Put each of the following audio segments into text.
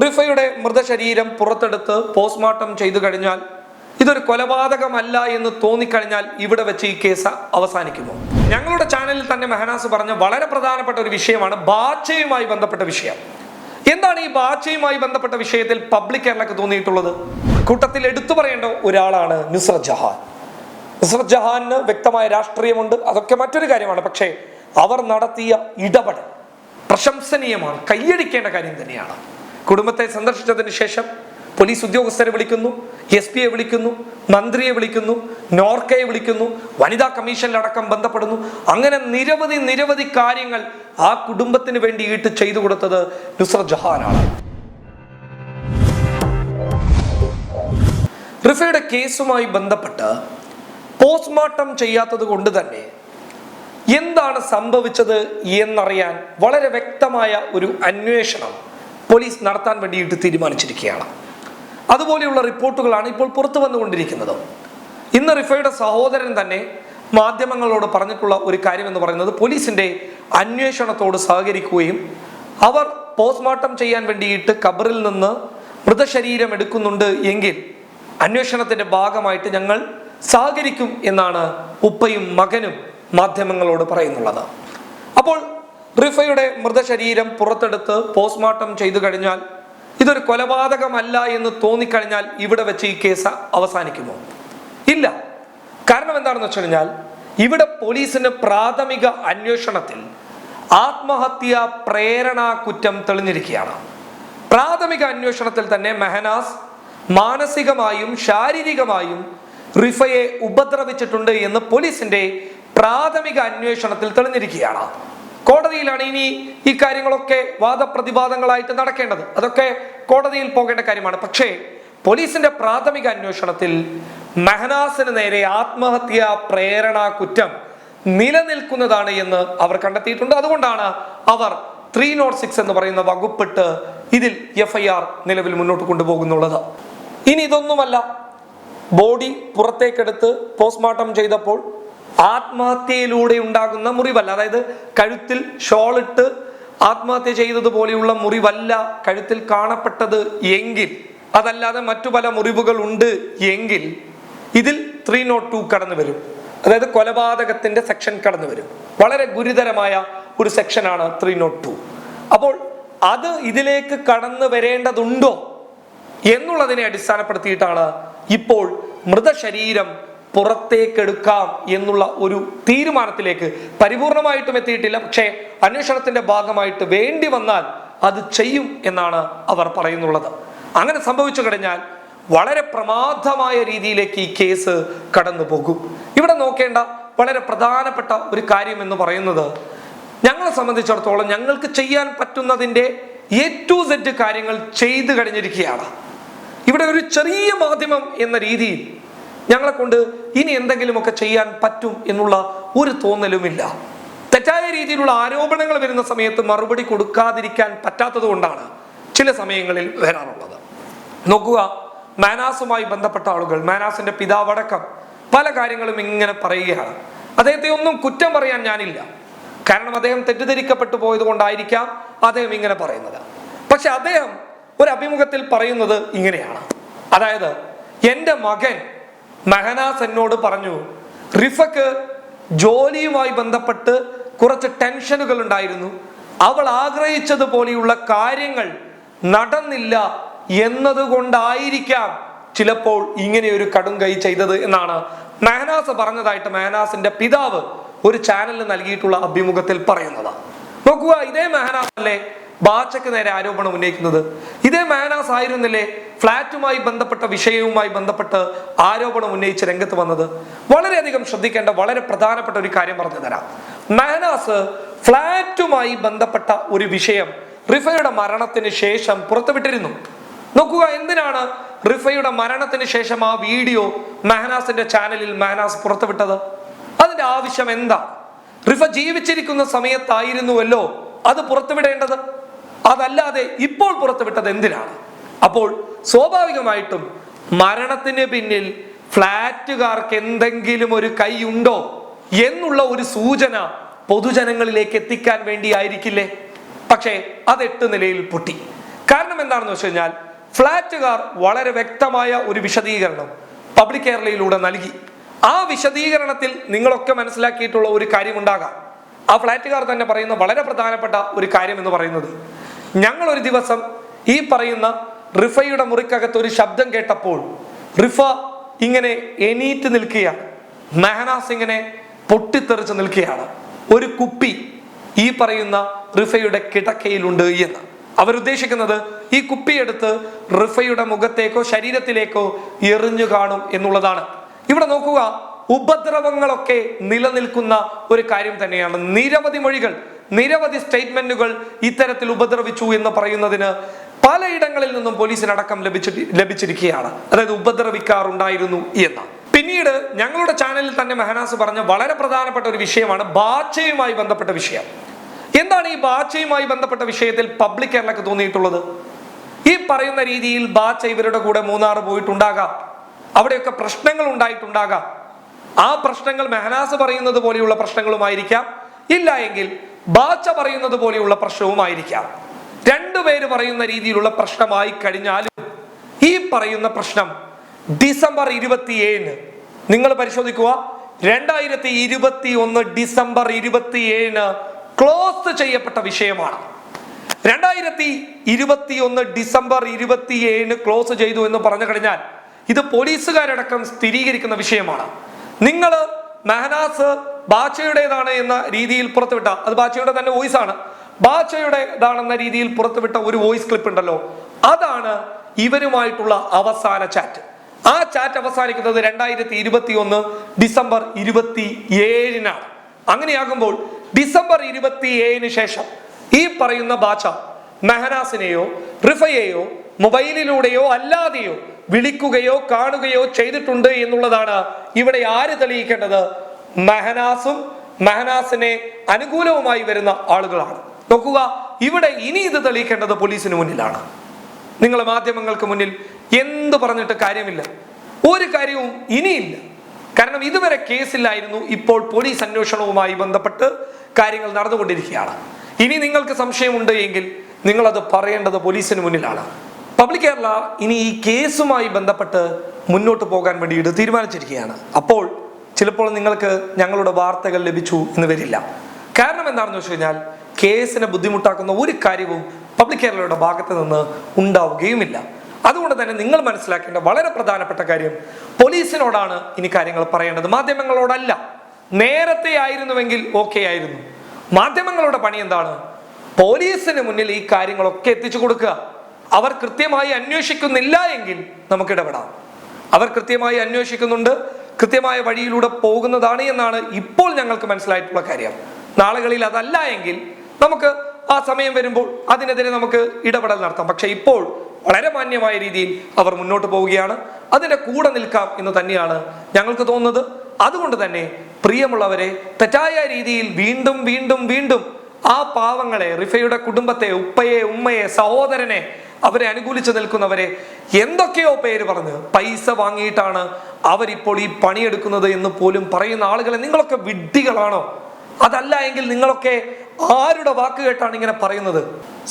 റിഫയുടെ മൃതശരീരം പുറത്തെടുത്ത് പോസ്റ്റ്മോർട്ടം ചെയ്തു കഴിഞ്ഞാൽ ഇതൊരു കൊലപാതകമല്ല എന്ന് തോന്നിക്കഴിഞ്ഞാൽ ഇവിടെ വെച്ച് ഈ കേസ് അവസാനിക്കുമോ? ഞങ്ങളുടെ ചാനലിൽ തന്നെ മെഹനാസ് പറഞ്ഞ വളരെ പ്രധാനപ്പെട്ട ഒരു വിഷയമാണ് ബാച്ചയുമായി ബന്ധപ്പെട്ട വിഷയം. എന്താണ് ഈ ബാച്ചയുമായി ബന്ധപ്പെട്ട വിഷയത്തിൽ പബ്ലിക് കേരളക്ക് തോന്നിയിട്ടുള്ളത്? കൂട്ടത്തിൽ എടുത്തു പറയേണ്ട ഒരാളാണ് നുസ്രത് ജഹാൻ. നുസ്രത് ജഹാന് വ്യക്തമായ രാഷ്ട്രീയമുണ്ട് അതൊക്കെ മറ്റൊരു കാര്യമാണ് പക്ഷേ അവർ നടത്തിയ ഇടപെടൽ പ്രശംസനീയമാണ് കയ്യടിക്കേണ്ട കാര്യം തന്നെയാണ്. കുടുംബത്തെ സന്ദർശിച്ചതിന് ശേഷം പോലീസ് ഉദ്യോഗസ്ഥരെ വിളിക്കുന്നു എസ് പിയെ വിളിക്കുന്നു മന്ത്രിയെ വിളിക്കുന്നു നോർക്കയെ വിളിക്കുന്നു വനിതാ കമ്മീഷനിലടക്കം ബന്ധപ്പെടുന്നു. അങ്ങനെ നിരവധി നിരവധി കാര്യങ്ങൾ ആ കുടുംബത്തിന് വേണ്ടിയിട്ട് ചെയ്തു കൊടുത്തത് നുസ്ര ജഹാനാണ്. റിഫയുടെ കേസുമായി ബന്ധപ്പെട്ട് പോസ്റ്റ്മോർട്ടം ചെയ്യാത്തത് കൊണ്ട് തന്നെ എന്താണ് സംഭവിച്ചത് എന്നറിയാൻ വളരെ വ്യക്തമായ ഒരു അന്വേഷണം പോലീസ് നടത്താൻ വേണ്ടിയിട്ട് തീരുമാനിച്ചിരിക്കുകയാണ്. അതുപോലെയുള്ള റിപ്പോർട്ടുകളാണ് ഇപ്പോൾ പുറത്തു വന്നുകൊണ്ടിരിക്കുന്നത്. ഇന്ന് റിഫയുടെ സഹോദരൻ തന്നെ മാധ്യമങ്ങളോട് പറഞ്ഞിട്ടുള്ള ഒരു കാര്യം എന്ന് പറയുന്നത് പോലീസിന്റെ അന്വേഷണത്തോട് സഹകരിക്കുകയും അവർ പോസ്റ്റ്മോർട്ടം ചെയ്യാൻ വേണ്ടിയിട്ട് കബറിൽ നിന്ന് മൃതശരീരം എടുക്കുന്നുണ്ട് എങ്കിൽ അന്വേഷണത്തിന്റെ ഭാഗമായിട്ട് ഞങ്ങൾ സഹകരിക്കും എന്നാണ് ഉപ്പയും മകനും മാധ്യമങ്ങളോട് പറയുന്നുള്ളത്. അപ്പോൾ റിഫയുടെ മൃതശരീരം പുറത്തെടുത്ത് പോസ്റ്റ്മോർട്ടം ചെയ്തു കഴിഞ്ഞാൽ ഇതൊരു കൊലപാതകമല്ല എന്ന് തോന്നിക്കഴിഞ്ഞാൽ ഇവിടെ വെച്ച് ഈ കേസ് അവസാനിക്കുമോ? ഇല്ല. കാരണം എന്താണെന്ന് വെച്ച് കഴിഞ്ഞാൽ ഇവിടെ പോലീസിന് പ്രാഥമിക അന്വേഷണത്തിൽ ആത്മഹത്യ പ്രേരണ കുറ്റം തെളിഞ്ഞിരിക്കുകയാണ്. പ്രാഥമിക അന്വേഷണത്തിൽ തന്നെ മെഹനാസ് മാനസികമായും ശാരീരികമായും റിഫയെ ഉപദ്രവിച്ചിട്ടുണ്ട് എന്ന് പോലീസിന്റെ പ്രാഥമിക അന്വേഷണത്തിൽ തെളിഞ്ഞിരിക്കുകയാണ്. കോടതിയിലാണ് ഇനി ഈ കാര്യങ്ങളൊക്കെ വാദപ്രതിവാദങ്ങളായിട്ട് നടക്കേണ്ടത്. അതൊക്കെ കോടതിയിൽ പോകേണ്ട കാര്യമാണ്. പക്ഷേ പോലീസിന്റെ പ്രാഥമിക അന്വേഷണത്തിൽ മെഹനാസിന് നേരെ ആത്മഹത്യാ പ്രേരണ കുറ്റം നിലനിൽക്കുന്നതാണ് എന്ന് അവർ കണ്ടെത്തിയിട്ടുണ്ട്. അതുകൊണ്ടാണ് അവർ ത്രീ നോട്ട് സിക്സ് എന്ന് പറയുന്ന വകുപ്പിട്ട് ഇതിൽ എഫ് ഐ ആർ നിലവിൽ മുന്നോട്ട് കൊണ്ടുപോകുന്നുള്ളത്. ഇനി ഇതൊന്നുമല്ല. ബോഡി പുറത്തേക്കെടുത്ത് പോസ്റ്റ്മോർട്ടം ചെയ്തപ്പോൾ ആത്മഹത്യയിലൂടെ ഉണ്ടാകുന്ന മുറിവല്ല. അതായത് കഴുത്തിൽ ഷോളിട്ട് ആത്മഹത്യ ചെയ്തതുപോലെയുള്ള മുറിവല്ല കഴുത്തിൽ കാണപ്പെട്ടത് എങ്കിൽ. അതല്ലാതെ മറ്റു പല മുറിവുകൾ ഉണ്ട് എങ്കിൽ ഇതിൽ ത്രീ നോട്ട് ടു കടന്നു വരും. അതായത് കൊലപാതകത്തിന്റെ സെക്ഷൻ കടന്നു വരും. വളരെ ഗുരുതരമായ ഒരു സെക്ഷനാണ് ത്രീ നോട്ട് ടു അപ്പോൾ അത് ഇതിലേക്ക് കടന്നു വരേണ്ടതുണ്ടോ എന്നുള്ളതിനെ അടിസ്ഥാനപ്പെടുത്തിയിട്ടാണ് ഇപ്പോൾ മൃതശരീരം പുറത്തേക്കെടുക്കാം എന്നുള്ള ഒരു തീരുമാനത്തിലേക്ക് പരിപൂർണമായിട്ടും എത്തിയിട്ടില്ല. പക്ഷേ അന്വേഷണത്തിന്റെ ഭാഗമായിട്ട് വേണ്ടി വന്നാൽ അത് ചെയ്യും എന്നാണ് അവർ പറയുന്നുള്ളത്. അങ്ങനെ സംഭവിച്ചു കഴിഞ്ഞാൽ വളരെ പ്രമാദമായ രീതിയിലേക്ക് ഈ കേസ് കടന്നു പോകും. ഇവിടെ നോക്കേണ്ട വളരെ പ്രധാനപ്പെട്ട ഒരു കാര്യം എന്ന് പറയുന്നത് ഞങ്ങളെ സംബന്ധിച്ചിടത്തോളം ഞങ്ങൾക്ക് ചെയ്യാൻ പറ്റുന്നതിന്റെ എ ടു സെറ്റ് കാര്യങ്ങൾ ചെയ്തു കഴിഞ്ഞിരിക്കുകയാണ്. ഇവിടെ ഒരു ചെറിയ മാധ്യമം എന്ന രീതിയിൽ ഞങ്ങളെ കൊണ്ട് ഇനി എന്തെങ്കിലുമൊക്കെ ചെയ്യാൻ പറ്റും എന്നുള്ള ഒരു തോന്നലുമില്ല. തെറ്റായ രീതിയിലുള്ള ആരോപണങ്ങൾ വരുന്ന സമയത്ത് മറുപടി കൊടുക്കാതിരിക്കാൻ പറ്റാത്തത് കൊണ്ടാണ് ചില സമയങ്ങളിൽ വരാറുള്ളത്. നോക്കുക മാനാസുമായി ബന്ധപ്പെട്ട ആളുകൾ മാനാസിന്റെ പിതാവടക്കം പല കാര്യങ്ങളും ഇങ്ങനെ പറയുകയാണ്. അദ്ദേഹത്തെ ഒന്നും കുറ്റം പറയാൻ ഞാനില്ല. കാരണം അദ്ദേഹം തെറ്റിദ്ധരിക്കപ്പെട്ടു പോയത് കൊണ്ടായിരിക്കാം അദ്ദേഹം ഇങ്ങനെ പറയുന്നത്. പക്ഷെ അദ്ദേഹം ഒരു അഭിമുഖത്തിൽ പറയുന്നത് ഇങ്ങനെയാണ്. അതായത് എന്റെ മകൻ മെഹനാസ് എന്നോട് പറഞ്ഞു റിഫക്ക് ജോലിയുമായി ബന്ധപ്പെട്ട് കുറച്ച് ടെൻഷനുകൾ ഉണ്ടായിരുന്നു. അവൾ ആഗ്രഹിച്ചതുപോലെയുള്ള കാര്യങ്ങൾ നടന്നില്ല എന്നതുകൊണ്ടായിരിക്കാം ചിലപ്പോൾ ഇങ്ങനെ ഒരു കടും കൈ ചെയ്തത് എന്നാണ് മെഹനാസ് പറഞ്ഞതായിട്ട് മെഹനാസിന്റെ പിതാവ് ഒരു ചാനലിന് നൽകിയിട്ടുള്ള അഭിമുഖത്തിൽ പറയുന്നത്. നോക്കുക ഇതേ മെഹനാസ് അല്ലേ ബാച്ചയ്ക്ക് നേരെ ആരോപണം ഉന്നയിക്കുന്നത്. ഇതേ മാനാസ് ആയിരുന്നില്ലേ? ഫ്ലാറ്റുമായി ബന്ധപ്പെട്ട വിഷയവുമായി ബന്ധപ്പെട്ട് ആരോപണം ഉന്നയിച്ച് രംഗത്ത് വന്നത്. വളരെയധികം ശ്രദ്ധിക്കേണ്ട വളരെ പ്രധാനപ്പെട്ട ഒരു കാര്യം പറഞ്ഞു തരാം മാനാസ് ഫ്ലാറ്റുമായി ബന്ധപ്പെട്ട ഒരു വിഷയം റിഫയുടെ മരണത്തിന് ശേഷം പുറത്തുവിട്ടിരുന്നു. നോക്കുക എന്തിനാണ് റിഫയുടെ മരണത്തിന് ശേഷം ആ വീഡിയോ മെഹനാസിന്റെ ചാനലിൽ മെഹനാസ് പുറത്തുവിട്ടത്? അതിന്റെ ആവശ്യം എന്താ റിഫ ജീവിച്ചിരിക്കുന്ന സമയത്തായിരുന്നുവല്ലോ അത് പുറത്തുവിടേണ്ടത്. അതല്ലാതെ ഇപ്പോൾ പുറത്തുവിട്ടത് എന്തിനാണ്? അപ്പോൾ സ്വാഭാവികമായിട്ടും മരണത്തിന് പിന്നിൽ ഫ്ലാറ്റുകാർക്ക് എന്തെങ്കിലും ഒരു കൈയുണ്ടോ എന്നുള്ള ഒരു സൂചന പൊതുജനങ്ങളിലേക്ക് എത്തിക്കാൻ വേണ്ടിയായിരിക്കില്ലേ? പക്ഷേ അത് എട്ട് നിലയിൽ പൊട്ടി. കാരണം എന്താണെന്ന് വെച്ച് കഴിഞ്ഞാൽ ഫ്ളാറ്റുകാർ വളരെ വ്യക്തമായ ഒരു വിശദീകരണം പബ്ലിക് കേരളയിലൂടെ നൽകി. ആ വിശദീകരണത്തിൽ നിങ്ങളൊക്കെ മനസ്സിലാക്കിയിട്ടുള്ള ഒരു കാര്യമുണ്ടാകാം. ആ ഫ്ലാറ്റുകാർ തന്നെ പറയുന്ന വളരെ പ്രധാനപ്പെട്ട ഒരു കാര്യം എന്ന് പറയുന്നത് ഞങ്ങൾ ഒരു ദിവസം ഈ പറയുന്ന റിഫയുടെ മുറിക്കകത്ത് ഒരു ശബ്ദം കേട്ടപ്പോൾ റിഫ ഇങ്ങനെ എണീറ്റ് നിൽക്കുകയാണ്. മെഹനാസ് ഇങ്ങനെ പൊട്ടിത്തെറിച്ച് നിൽക്കുകയാണ്. ഒരു കുപ്പി ഈ പറയുന്ന റിഫയുടെ കിടക്കയിലുണ്ട് എന്ന്. അവരുദ്ദേശിക്കുന്നത് ഈ കുപ്പിയെടുത്ത് റിഫയുടെ മുഖത്തേക്കോ ശരീരത്തിലേക്കോ എറിഞ്ഞു കാണും എന്നുള്ളതാണ്. ഇവിടെ നോക്കുക ഉപദ്രവങ്ങളൊക്കെ നിലനിൽക്കുന്ന ഒരു കാര്യം തന്നെയാണ്. നിരവധി മൊഴികൾ നിരവധി സ്റ്റേറ്റ്മെന്റുകൾ ഇത്തരത്തിൽ ഉപദ്രവിച്ചു എന്ന് പറയുന്നതിന് പലയിടങ്ങളിൽ നിന്നും പോലീസിനടക്കം ലഭിച്ചിട്ട് ലഭിച്ചിരിക്കുകയാണ്. അതായത് ഉപദ്രവിക്കാറുണ്ടായിരുന്നു എന്ന്. പിന്നീട് ഞങ്ങളുടെ ചാനലിൽ തന്നെ മെഹനാസ് പറഞ്ഞ വളരെ പ്രധാനപ്പെട്ട ഒരു വിഷയമാണ് ബാച്ചയുമായി ബന്ധപ്പെട്ട വിഷയം. എന്താണ് ഈ ബാച്ചയുമായി ബന്ധപ്പെട്ട വിഷയത്തിൽ പബ്ലിക് കേരളക്ക് തോന്നിയിട്ടുള്ളത്? ഈ പറയുന്ന രീതിയിൽ ബാച്ച ഇവരുടെ കൂടെ മൂന്നാർ പോയിട്ടുണ്ടാകാം. അവിടെയൊക്കെ പ്രശ്നങ്ങൾ ഉണ്ടായിട്ടുണ്ടാകാം. ആ പ്രശ്നങ്ങൾ മെഹനാസ് പറയുന്നത് പോലെയുള്ള പ്രശ്നങ്ങളുമായിരിക്കാം. ഇല്ല എങ്കിൽ ബാച്ച പറയുന്നത് പോലെയുള്ള പ്രശ്നവുമായിരിക്കാം. രണ്ടുപേര് പറയുന്ന രീതിയിലുള്ള പ്രശ്നമായി കഴിഞ്ഞാലും ഈ പറയുന്ന പ്രശ്നം ഡിസംബർ ഇരുപത്തിയേഴിന്. നിങ്ങൾ പരിശോധിക്കുക. രണ്ടായിരത്തി ഇരുപത്തി ഒന്ന് ഡിസംബർ ഇരുപത്തിയേഴിന് ക്ലോസ് ചെയ്യപ്പെട്ട വിഷയമാണ്. രണ്ടായിരത്തി ഇരുപത്തി ഒന്ന് ഡിസംബർ ഇരുപത്തിയേഴിന് ക്ലോസ് ചെയ്തു എന്ന് പറഞ്ഞു കഴിഞ്ഞാൽ ഇത് പോലീസുകാരടക്കം സ്ഥിരീകരിക്കുന്ന വിഷയമാണ്. നിങ്ങൾ മെഹനാസ് ബാച്ചയുടേതാണ് എന്ന രീതിയിൽ പുറത്തുവിട്ട അത് ബാച്ചയുടെ തന്നെ വോയിസ് ആണ്. ബാച്ചയുടേതാണെന്ന രീതിയിൽ പുറത്തുവിട്ട ഒരു വോയിസ് ക്ലിപ്പ് ഉണ്ടല്ലോ. അതാണ് ഇവരുമായിട്ടുള്ള അവസാന ചാറ്റ് ആ ചാറ്റ് അവസാനിക്കുന്നത് രണ്ടായിരത്തി ഇരുപത്തി ഒന്ന് ഡിസംബർ ഇരുപത്തി ഏഴിനാണ് അങ്ങനെയാകുമ്പോൾ ഡിസംബർ ഇരുപത്തി ഏഴിന് ശേഷം ഈ പറയുന്ന ബാച്ച മെഹനാസിനെയോ റിഫയെയോ മൊബൈലിലൂടെയോ അല്ലാതെയോ വിളിക്കുകയോ കാണുകയോ ചെയ്തിട്ടുണ്ട് എന്നുള്ളതാണ് ഇവിടെ ആര് തെളിയിക്കേണ്ടത്? മെഹനാസും മെഹനാസിനെ അനുകൂലവുമായി വരുന്ന ആളുകളാണ്. നോക്കുക ഇവിടെ ഇനി ഇത് തെളിയിക്കേണ്ടത് പോലീസിന് മുന്നിലാണ്. നിങ്ങൾ മാധ്യമങ്ങൾക്ക് മുന്നിൽ എന്ത് പറഞ്ഞിട്ട് കാര്യമില്ല. ഒരു കാര്യവും ഇനിയില്ല. കാരണം ഇതുവരെ കേസില്ലായിരുന്നു. ഇപ്പോൾ പോലീസ് അന്വേഷണവുമായി ബന്ധപ്പെട്ട് കാര്യങ്ങൾ നടന്നുകൊണ്ടിരിക്കുകയാണ്. ഇനി നിങ്ങൾക്ക് സംശയമുണ്ട് എങ്കിൽ നിങ്ങളത് പറയേണ്ടത് പോലീസിന് മുന്നിലാണ്. പബ്ലിക് കേരള ഇനി ഈ കേസുമായി ബന്ധപ്പെട്ട് മുന്നോട്ട് പോകാൻ വേണ്ടിയിട്ട് തീരുമാനിച്ചിരിക്കുകയാണ്. അപ്പോൾ ചിലപ്പോൾ നിങ്ങൾക്ക് ഞങ്ങളുടെ വാർത്തകൾ ലഭിച്ചു എന്ന് വരില്ല. കാരണം എന്താണെന്ന് വെച്ച് കഴിഞ്ഞാൽ കേസിനെ ബുദ്ധിമുട്ടാക്കുന്ന ഒരു കാര്യവും പബ്ലിക് കേരളയുടെ ഭാഗത്ത് നിന്ന് ഉണ്ടാവുകയുമില്ല. അതുകൊണ്ട് തന്നെ നിങ്ങൾ മനസ്സിലാക്കേണ്ട വളരെ പ്രധാനപ്പെട്ട കാര്യം പോലീസിനോടാണ് ഇനി കാര്യങ്ങൾ പറയേണ്ടത്. മാധ്യമങ്ങളോടല്ല. നേരത്തെ ആയിരുന്നുവെങ്കിൽ ഓക്കെ ആയിരുന്നു. മാധ്യമങ്ങളുടെ പണി എന്താണ്? പോലീസിന് മുന്നിൽ ഈ കാര്യങ്ങളൊക്കെ എത്തിച്ചു കൊടുക്കുക. അവർ കൃത്യമായി അന്വേഷിക്കുന്നില്ല എങ്കിൽ നമുക്ക് ഇടപെടാം. അവർ കൃത്യമായി അന്വേഷിക്കുന്നുണ്ട്. കൃത്യമായ വഴിയിലൂടെ പോകുന്നതാണ് എന്നാണ് ഇപ്പോൾ ഞങ്ങൾക്ക് മനസ്സിലായിട്ടുള്ള കാര്യം. നാളുകളിൽ അതല്ല എങ്കിൽ നമുക്ക് ആ സമയം വരുമ്പോൾ അതിനെതിരെ നമുക്ക് ഇടപെടൽ നടത്താം. പക്ഷെ ഇപ്പോൾ വളരെ മാന്യമായ രീതിയിൽ അവർ മുന്നോട്ട് പോവുകയാണ്. അതിന്റെ കൂടെ നിൽക്കാം എന്ന് തന്നെയാണ് ഞങ്ങൾക്ക് തോന്നുന്നത്. അതുകൊണ്ട് തന്നെ പ്രിയമുള്ളവരെ തെറ്റായ രീതിയിൽ വീണ്ടും വീണ്ടും വീണ്ടും ആ പാവങ്ങളെ റിഫയുടെ കുടുംബത്തെ ഉപ്പയെ ഉമ്മയെ സഹോദരനെ അവരെ അനുകൂലിച്ച് നിൽക്കുന്നവരെ എന്തൊക്കെയോ പേര് പറഞ്ഞ് പൈസ വാങ്ങിയിട്ടാണ് അവരിപ്പോൾ ഈ പണിയെടുക്കുന്നത് എന്ന് പോലും പറയുന്ന ആളുകളെ നിങ്ങളൊക്കെ വിഡ്ഢികളാണോ? അതല്ല എങ്കിൽ നിങ്ങളൊക്കെ ആരുടെ വാക്ക് കേട്ടാണ് ഇങ്ങനെ പറയുന്നത്?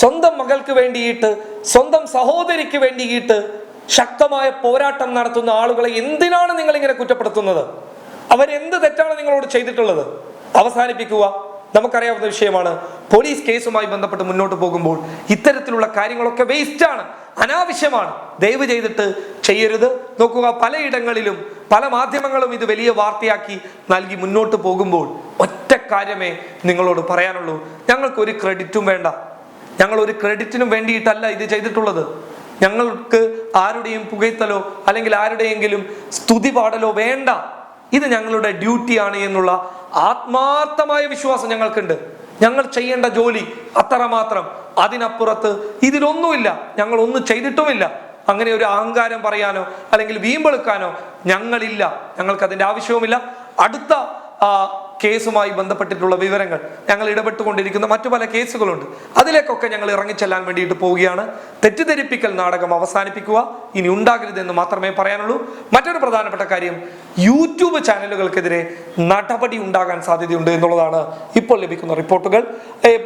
സ്വന്തം മകൾക്ക് വേണ്ടിയിട്ട് സ്വന്തം സഹോദരിക്ക് വേണ്ടിയിട്ട് ശക്തമായ പോരാട്ടം നടത്തുന്ന ആളുകളെ എന്തിനാണ് നിങ്ങൾ ഇങ്ങനെ കുറ്റപ്പെടുത്തുന്നത്? അവരെന്ത് തെറ്റാണ് നിങ്ങളോട് ചെയ്തിട്ടുള്ളത്? അവസാനിപ്പിക്കുക. നമുക്കറിയാവുന്ന വിഷയമാണ്. പോലീസ് കേസുമായി ബന്ധപ്പെട്ട് മുന്നോട്ട് പോകുമ്പോൾ ഇത്തരത്തിലുള്ള കാര്യങ്ങളൊക്കെ വേസ്റ്റ് ആണ്. അനാവശ്യമാണ്. ദയവ് ചെയ്തിട്ട് ചെയ്യരുത്. നോക്കുക പലയിടങ്ങളിലും പല മാധ്യമങ്ങളും ഇത് വലിയ വാർത്തയാക്കി നൽകി മുന്നോട്ട് പോകുമ്പോൾ ഒറ്റ കാര്യമേ നിങ്ങളോട് പറയാനുള്ളൂ. ഞങ്ങൾക്ക് ഒരു ക്രെഡിറ്റും വേണ്ട. ഞങ്ങൾ ഒരു ക്രെഡിറ്റിനും വേണ്ടിയിട്ടല്ല ഇത് ചെയ്തിട്ടുള്ളത്. ഞങ്ങൾക്ക് ആരുടെയും പുകഴ്ത്തലോ അല്ലെങ്കിൽ ആരുടെയെങ്കിലും സ്തുതി പാടലോ വേണ്ട. ഇത് ഞങ്ങളുടെ ഡ്യൂട്ടിയാണ് എന്നുള്ള ആത്മാർത്ഥമായ വിശ്വാസം ഞങ്ങൾക്കുണ്ട്. ഞങ്ങൾ ചെയ്യേണ്ട ജോലി അത്രമാത്രം. അതിനപ്പുറത്ത് ഇതിലൊന്നുമില്ല. ഞങ്ങൾ ഒന്നും ചെയ്തിട്ടുമില്ല. അങ്ങനെ ഒരു അഹങ്കാരം പറയാനോ അല്ലെങ്കിൽ വീമ്പെളുക്കാനോ ഞങ്ങളില്ല. ഞങ്ങൾക്ക് അതിന്റെ ആവശ്യവുമില്ല. അടുത്ത കേസുമായി ബന്ധപ്പെട്ടിട്ടുള്ള വിവരങ്ങൾ ഞങ്ങൾ ഇടപെട്ടുകൊണ്ടിരിക്കുന്ന മറ്റു പല കേസുകളുണ്ട്. അതിലേക്കൊക്കെ ഞങ്ങൾ ഇറങ്ങിച്ചെല്ലാൻ വേണ്ടിയിട്ട് പോവുകയാണ്. തെറ്റിദ്ധരിപ്പിക്കൽ നാടകം അവസാനിപ്പിക്കുക. ഇനി ഉണ്ടാകരുതെന്ന് മാത്രമേ പറയാനുള്ളൂ. മറ്റൊരു പ്രധാനപ്പെട്ട കാര്യം യൂട്യൂബ് ചാനലുകൾക്കെതിരെ നടപടി ഉണ്ടാകാൻ സാധ്യതയുണ്ട് എന്നുള്ളതാണ് ഇപ്പോൾ ലഭിക്കുന്ന റിപ്പോർട്ടുകൾ.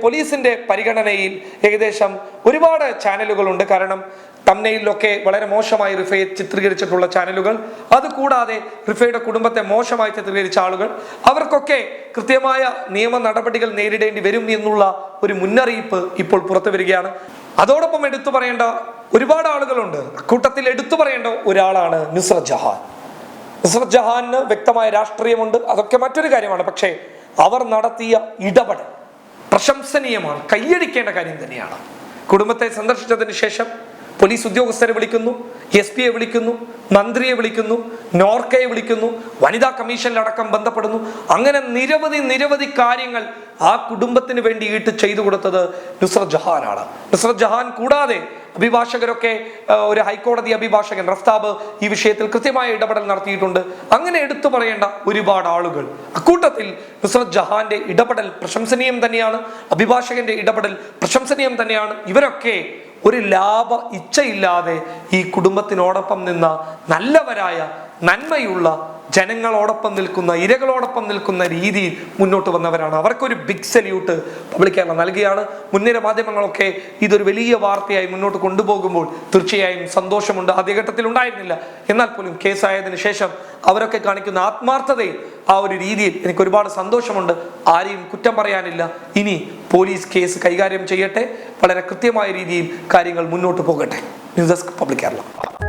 പോലീസിന്റെ പരിഗണനയിൽ ഏകദേശം ഒരുപാട് ചാനലുകളുണ്ട്. കാരണം തമ്മനയിലൊക്കെ വളരെ മോശമായി റിഫയെ ചിത്രീകരിച്ചിട്ടുള്ള ചാനലുകൾ അതുകൂടാതെ റിഫയുടെ കുടുംബത്തെ മോശമായി ചിത്രീകരിച്ച ആളുകൾ. അവർക്കൊക്കെ കൃത്യമായ നിയമ നടപടികൾ നേരിടേണ്ടി വരും എന്നുള്ള ഒരു മുന്നറിയിപ്പ് ഇപ്പോൾ പുറത്തു വരികയാണ്. അതോടൊപ്പം എടുത്തു പറയേണ്ട ഒരുപാട് ആളുകളുണ്ട്. കൂട്ടത്തിൽ എടുത്തു പറയേണ്ട ഒരാളാണ് നുസ്രത് ജഹാൻ. നുസ്രത് ജഹാന് വ്യക്തമായ രാഷ്ട്രീയമുണ്ട്. അതൊക്കെ മറ്റൊരു കാര്യമാണ്. പക്ഷേ അവർ നടത്തിയ ഇടപെടൽ പ്രശംസനീയമാണ്. കയ്യടിക്കേണ്ട കാര്യം തന്നെയാണ്. കുടുംബത്തെ സന്ദർശിച്ചതിന് ശേഷം പോലീസ് ഉദ്യോഗസ്ഥരെ വിളിക്കുന്നു എസ് പിയെ വിളിക്കുന്നു മന്ത്രിയെ വിളിക്കുന്നു നോർക്കയെ വിളിക്കുന്നു വനിതാ കമ്മീഷനിലടക്കം ബന്ധപ്പെടുന്നു. അങ്ങനെ നിരവധി നിരവധി കാര്യങ്ങൾ ആ കുടുംബത്തിന് വേണ്ടിയിട്ട് ചെയ്തു കൊടുത്തത് നുസ്രത് ജഹാനാണ്. നുസ്രത് ജഹാൻ കൂടാതെ അഭിഭാഷകരൊക്കെ ഒരു ഹൈക്കോടതി അഭിഭാഷകൻ റഫ്താബ് ഈ വിഷയത്തിൽ കൃത്യമായ ഇടപെടൽ നടത്തിയിട്ടുണ്ട്. അങ്ങനെ എടുത്തു പറയേണ്ട ഒരുപാട് ആളുകൾ. അക്കൂട്ടത്തിൽ നുസ്രത് ജഹാന്റെ ഇടപെടൽ പ്രശംസനീയം തന്നെയാണ് അഭിഭാഷകന്റെ ഇടപെടൽ പ്രശംസനീയം തന്നെയാണ്. ഇവരൊക്കെ ഒരു ലാഭ ഇച്ഛയില്ലാതെ ഈ കുടുംബത്തിനോടൊപ്പം നിന്ന നല്ലവരായ നന്മയുള്ള ജനങ്ങളോടൊപ്പം നിൽക്കുന്ന ഇരകളോടൊപ്പം നിൽക്കുന്ന രീതിയിൽ മുന്നോട്ട് വന്നവരാണ്. അവർക്കൊരു ബിഗ് സല്യൂട്ട് പബ്ലിക് കേരള നൽകുകയാണ്. മുൻനിര മാധ്യമങ്ങളൊക്കെ ഇതൊരു വലിയ വാർത്തയായി മുന്നോട്ട് കൊണ്ടുപോകുമ്പോൾ തീർച്ചയായും സന്തോഷമുണ്ട്. ആദ്യഘട്ടത്തിൽ ഉണ്ടായിരുന്നില്ല. എന്നാൽ പോലും കേസായതിനു ശേഷം അവരൊക്കെ കാണിക്കുന്ന ആത്മാർത്ഥതയിൽ ആ ഒരു രീതിയിൽ എനിക്ക് ഒരുപാട് സന്തോഷമുണ്ട്. ആരെയും കുറ്റം പറയാനില്ല. ഇനി പോലീസ് കേസ് കൈകാര്യം ചെയ്യട്ടെ. വളരെ കൃത്യമായ രീതിയിൽ കാര്യങ്ങൾ മുന്നോട്ട് പോകട്ടെ. News desk public Kerala.